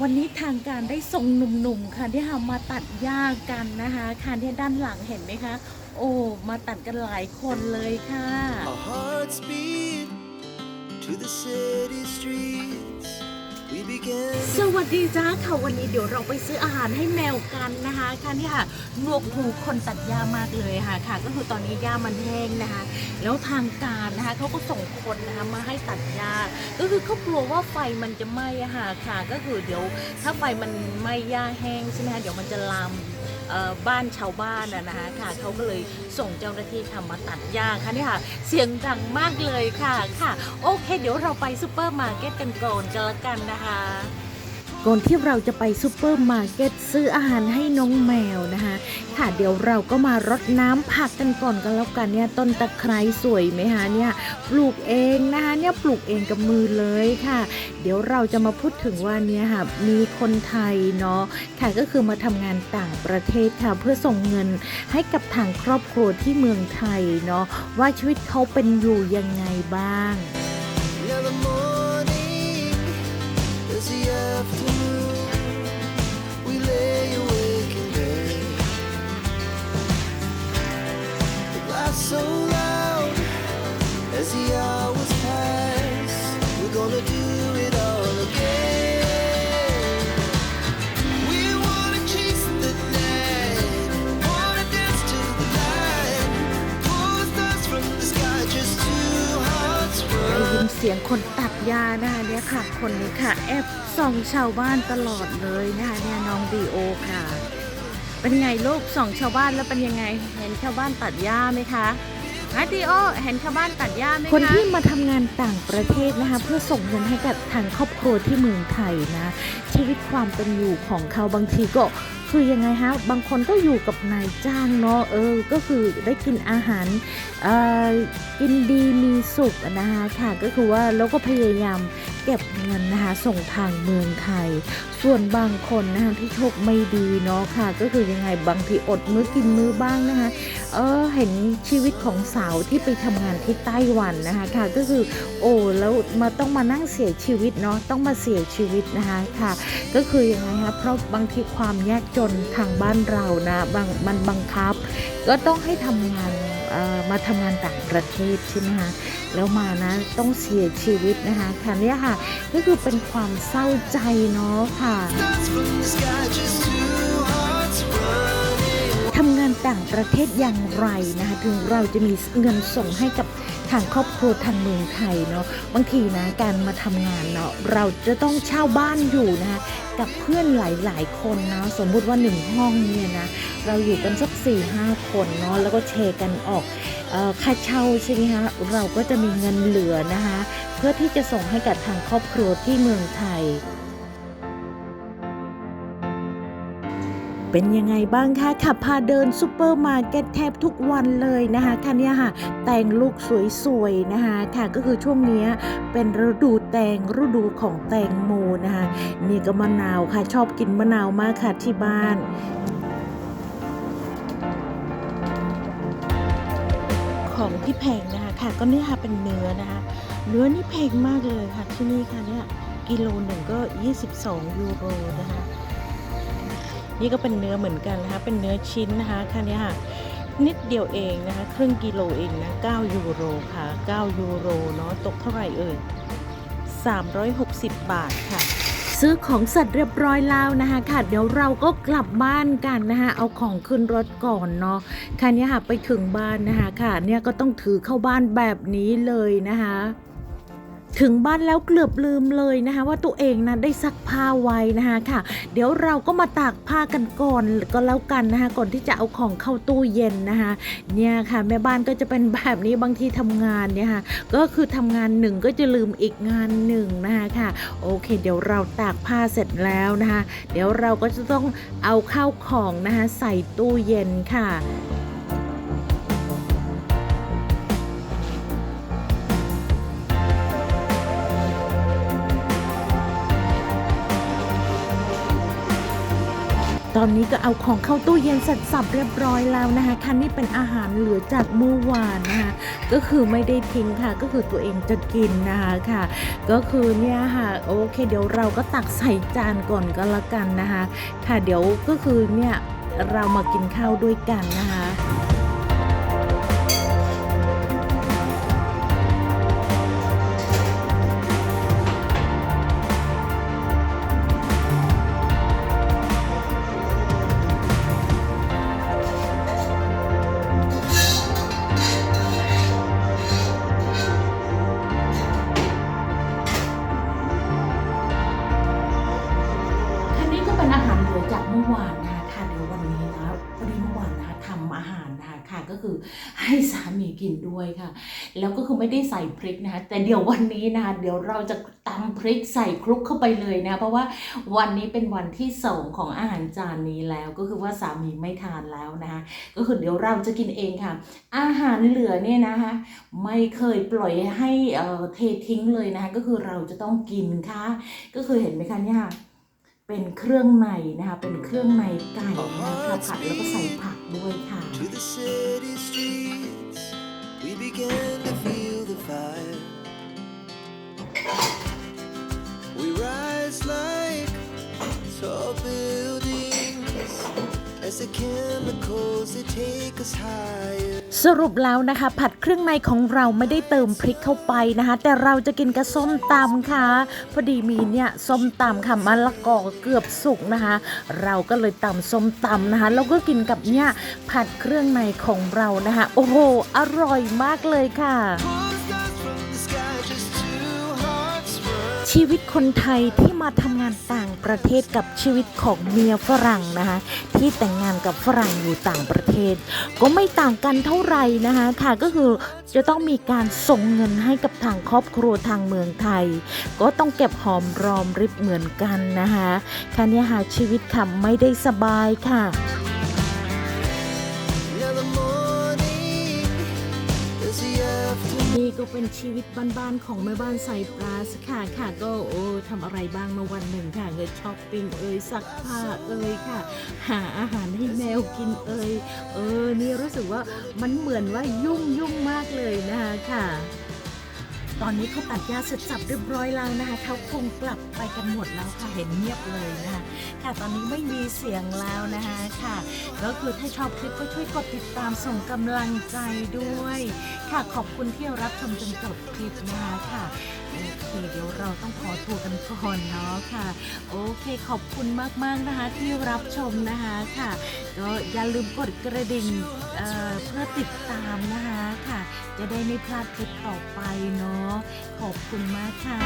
วันนี้ทางการได้ส่งหนุ่มๆค่ะที่ทำมาตัดหญ้ากันนะคะค่ะที่ด้านหลังเห็นไหมคะ โอ้มาตัดกันหลายคนเลยค่ะ Our hearts beat to the city streets. สวัสดีจ้าค่ะวันนี้เดี๋ยวเราไปซื้ออาหารให้แมวกันนะคะค่ะนี่ค่ะหนวกหูคนตัดหญ้ามากเลยค่ะค่ะ ก็คือตอนนี้หญ้ามันแห้งนะคะ แล้วทางการนะคะเขาก็ส่งคนนะคะมาให้ตัดหญ้าก็คือเขากลัวว่าไฟมันจะไหม้ค่ะค่ะ ก็คือเดี๋ยวถ้าไฟมันไหม้หญ้าแห้งใช่ไหมคะเดี๋ยวมันจะลาม บ้านชาวบ้านนะคะค่ะเขาก็เลยส่งเจ้าหน้าที่ทำมาตัดหญ้าค่ะนี่ค่ะ เสียงดังมากเลยค่ะค่ะ โอเค เดี๋ยวเราไปซูเปอร์มาร์เก็ตกันก่อนกันละกันนะคะ ก่อนที่เราจะไปซูเปอร์มาร์เก็ตซื้ออาหารให้น้องแมวนะคะ ค่ะเดี๋ยวเราก็มารดน้ำผักกันก่อนกันแล้วกันเนี่ยต้นตะไคร้สวยไหมคะเนี่ยปลูกเองนะคะเนี่ยปลูกเองกับมือเลยค่ะ เดี๋ยวเราจะมาพูดถึงว่าเนี่ยค่ะมีคนไทยเนาะค่ะก็คือมาทำงานต่างประเทศค่ะเพื่อส่งเงินให้กับทางครอบครัวที่เมืองไทยเนาะว่าชีวิตเขาเป็นอยู่ยังไงบ้าง ยิ run. นเสียงคนตัดยานะคะเนี่ยค่ะ คนนี้ค่ะ แอบส่องชาวบ้านตลอดเลยนะคะเนี่ยน้องดีโอค่ะ เป็นไงลูกส่องชาวบ้านแล้วเป็นยังไง เห็นชาวบ้านตัดหญ้าไหมคะฮะดีโอเห็นชาวบ้านตัดหญ้าไหมคะคนที่มาทำงานต่างประเทศนะคะ เพื่อส่งเงินให้กับทางครอบครัวที่เมืองไทยนะ ชีวิตความเป็นอยู่ของเขาบางทีก็คือยังไงฮะ บางคนก็อยู่กับนายจ้างเนาะ เออ ก็คือได้กินอาหารกินดีมีสุขนะคะค่ะ ก็คือว่าแล้วก็พยายาม เก็บเงินนะคะส่งทางเมืองไทย ส่วนบางคนนะคะที่โชคไม่ดีเนาะค่ะ ก็คือยังไงบางทีอดมื้อกินมื้อบ้างนะคะเออเห็นชีวิตของสาวที่ไปทำงานที่ไต้หวันนะคะค่ะ ก็คือโอ้แล้วมาต้องมานั่งเสียชีวิตเนาะต้องมาเสียชีวิตนะคะค่ะ ก็คือยังไงคะเพราะบางทีความยากจนทางบ้านเรานะบางมันบังคับ ก็ต้องให้ทำงาน มาทำงานต่างประเทศใช่ไหมคะแล้วมานะต้องเสียชีวิตนะคะค่ะเนี่ยค่ะก็คือเป็นความเศร้าใจเนาะค่ะทำงานต่างประเทศอย่างไรนะคะถึงเราจะมีเงินส่งให้กับ ทางครอบครัวทางเมืองไทยเนาะบางทีนะการมาทำงานเนาะเราจะต้องเช่าบ้านอยู่นะคะกับเพื่อนหลาย ๆ คนเนาะสมมุติว่าหนึ่งห้องเนี่ยนะเราอยู่กันสัก4ี่ห้าคนเนาะแล้วก็แชร์กันออกค่าเช่าใช่ไหมคะเราก็จะมีเงินเหลือนะคะเพื่อที่จะส่งให้กับทางครอบครัวที่เมืองไทย เป็นยังไงบ้างคะขับพาเดินซูเปอร์มาร์เก็ตแทบทุกวันเลยนะคะค่ะเนี่ยค่ะ แต่งลูกสวยๆนะคะค่ะก็คือช่วงนี้เป็นฤดูแตงฤดูของแตงโมนะคะนี่ก็มะนาวค่ะ ชอบกินมะนาวมากค่ะที่บ้านของที่แพงนะคะค่ะก็เนี่ยค่ะเป็นเนื้อนะคะ เนื้อนี่แพงมากเลยค่ะที่นี่ค่ะเนี่ยกิโลหนึ่งก็ 22 ยูโรนะคะ นี่ก็เป็นเนื้อเหมือนกันนะคะ เป็นเนื้อชิ้นนะคะค่ะนี่ยค่ะนิดเดียวเองนะคะ ครึ่งกิโลเองนะ 9 ยูโรค่ะ 9 ยูโรเนาะ ตกเท่าไหร่เอ่ย 360 บาทค่ะ ซื้อของเสร็จเรียบร้อยแล้วนะคะค่ะ เดี๋ยวเราก็กลับบ้านกันนะคะ เอาของขึ้นรถก่อนเนาะค่ะเนี่ยค่ะไปถึงบ้านนะคะค่ะ เนี่ยก็ต้องถือเข้าบ้านแบบนี้เลยนะคะ ถึงบ้านแล้วเกือบลืมเลยนะคะว่าตัวเองนะได้ซักผ้าไว้นะคะค่ะ เดี๋ยวเราก็มาตากผ้ากันก่อนก็แล้วกันนะคะก่อนที่จะเอาของเข้าตู้เย็นนะคะเนี่ยค่ะ แม่บ้านก็จะเป็นแบบนี้บางทีทำงานเนี่ยค่ะก็คือทำงานหนึ่งก็จะลืมอีกงานหนึ่งนะคะค่ะโอเค เดี๋ยวเราตากผ้าเสร็จแล้วนะคะ เดี๋ยวเราก็จะต้องเอาเข้าของนะคะใส่ตู้เย็นค่ะ ตอนนี้ก็เอาของเข้าตู้เย็นเสร็จสับเรียบร้อยแล้วนะคะค่ะนี่เป็นอาหารเหลือจากเมื่อวานนะคะก็คือไม่ได้ทิ้งค่ะ ก็คือตัวเองจะกินนะคะค่ะ ก็คือเนี่ยค่ะโอเค เดี๋ยวเราก็ตักใส่จานก่อนก็แล้วกันนะคะ ค่ะเดี๋ยวก็คือเนี่ยเรามากินข้าวด้วยกันนะคะ ก็คือให้สามีกินด้วยค่ะ แล้วก็คือไม่ได้ใส่พริกนะคะแต่เดี๋ยววันนี้นะเดี๋ยวเราจะตำพริกใส่คลุกเข้าไปเลยนะ เพราะว่าวันนี้เป็นวันที่สองของอาหารจานนี้แล้ว ก็คือว่าสามีไม่ทานแล้วนะคะก็คือเดี๋ยวเราจะกินเองค่ะ อาหารเหลือเนี่ยนะคะไม่เคยปล่อยให้เเททิ้งเลยนะคะก็คือเราจะต้องกินค่ะ ก็คือเห็นไหมคะเนี่ย เป็นเครื่องในนะคะ เป็นเครื่องในไก่นะคะผัดแล้วก็ใส่ผักด้วยค่ะ สรุปแล้วนะคะ ผัดเครื่องในของเราไม่ได้เติมพริกเข้าไปนะคะ แต่เราจะกินกับส้มตำค่ะ พอดีมีเนี่ยส้มตำค่ะมะละกอเกือบสุกนะคะ เราก็เลยตำส้มตำนะคะแล้วก็กินกับเนี่ยผัดเครื่องในของเรานะคะ โอ้โห อร่อยมากเลยค่ะ ชีวิตคนไทยที่มาทำงานต่างประเทศกับชีวิตของเมียฝรั่งนะคะ ที่แต่งงานกับฝรั่งอยู่ต่างประเทศ ก็ไม่ต่างกันเท่าไหร่นะคะค่ะก็คือจะต้องมีการส่งเงินให้กับทางครอบครัวทางเมืองไทย ก็ต้องเก็บหอมรอมริบเหมือนกันนะคะค่ะเนี่ยค่ะชีวิตค่ะไม่ได้สบายค่ะ นี่ก็เป็นชีวิตบ้านๆของแม่บ้านไซปรัสค่ะค่ะก็โอ้ทำอะไรบ้างมาวันหนึ่งค่ะเงินช้อปปิ้งเอ่ยซักผ้าเอ่ยค่ะ หาอาหารให้แมวกินเอ่ยเออนี่รู้สึกว่ามันเหมือนว่ายุ่งยุ่งมากเลยนะคะค่ะตอนนี้เขาตัดหญ้าเสร็จสับเรียบร้อยแล้วนะคะเขาคงกลับไปกันหมดแล้วค่ะเห็นเงียบเลยนะคะค่ะตอนนี้ไม่มีเสียงแล้วนะคะค่ะ ก็คือถ้าชอบคลิปก็ช่วยกดติดตามส่งกำลังใจด้วย ค่ะขอบคุณที่รับชมจนจบคลิปนะคะค่ะโอเคเดี๋ยวเราต้องขอตัวกันก่อนเนาะค่ะ โอเคขอบคุณมากๆนะคะที่รับชมนะคะค่ะก็อย่าลืมกดกระดิ่งเเพื่อติดตามนะคะค่ะ จะได้ไม่พลาดคลิปต่อไปเนาะขอบคุณมากค่ะ